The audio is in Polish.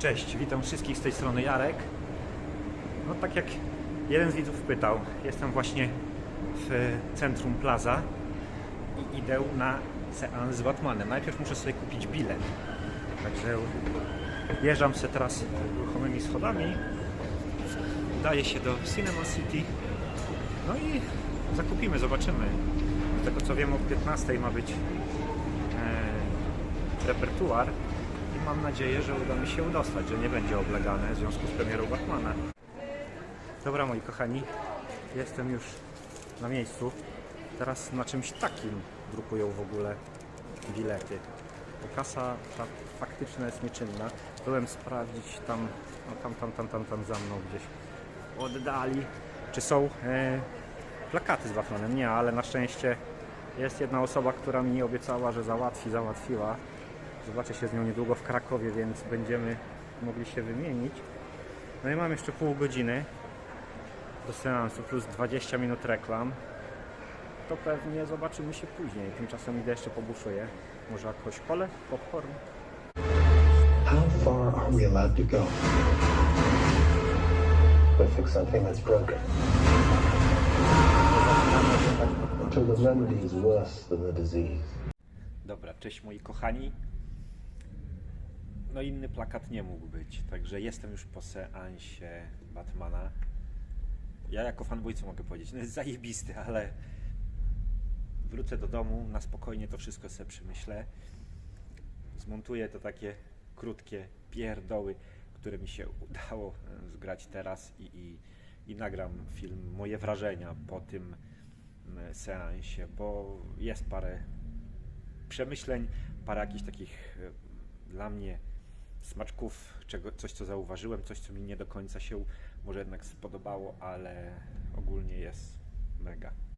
Cześć, witam wszystkich z tej strony Jarek. No tak jak jeden z widzów pytał, jestem właśnie w centrum Plaza i idę na seans z Batmanem. Najpierw muszę sobie kupić bilet. Także wjeżdżam sobie teraz ruchomymi schodami, daję się do Cinema City, no i zakupimy, zobaczymy. Z tego co wiem o 15 ma być e, repertuar mam nadzieję, że uda mi się dostać, że nie będzie oblegane w związku z premierą Batmana. Dobra moi kochani, jestem już na miejscu. Teraz na czymś takim drukują w ogóle bilety. Bo kasa ta faktyczna jest nieczynna. Byłem sprawdzić tam, no tam, tam, tam, tam, tam za mną gdzieś oddali, czy są e, plakaty z Batmanem. Nie, ale na szczęście jest jedna osoba, która mi obiecała, że załatwi, załatwiła. Zobaczę się z nią niedługo w Krakowie, więc będziemy mogli się wymienić. No i mam jeszcze pół godziny do seansu plus 20 minut reklam. To pewnie zobaczymy się później. Tymczasem idę jeszcze pobuszuję. Może jakąś kolę, popcorn. How far are we allowed to go? To fix something that's broken. Until the remedy is worse than the disease. Dobra, cześć moi kochani. No inny plakat nie mógł być, także jestem już po seansie Batmana. Ja jako fanboy co mogę powiedzieć? No jest zajebisty, ale wrócę do domu, na spokojnie to wszystko sobie przemyślę. Zmontuję to takie krótkie pierdoły, które mi się udało e, zgrać teraz i, i, i nagram film, moje wrażenia po tym seansie, bo jest parę przemyśleń, parę jakichś takich e, dla mnie smaczków, czego, coś co zauważyłem, coś co mi nie do końca się może jednak spodobało, ale ogólnie jest mega.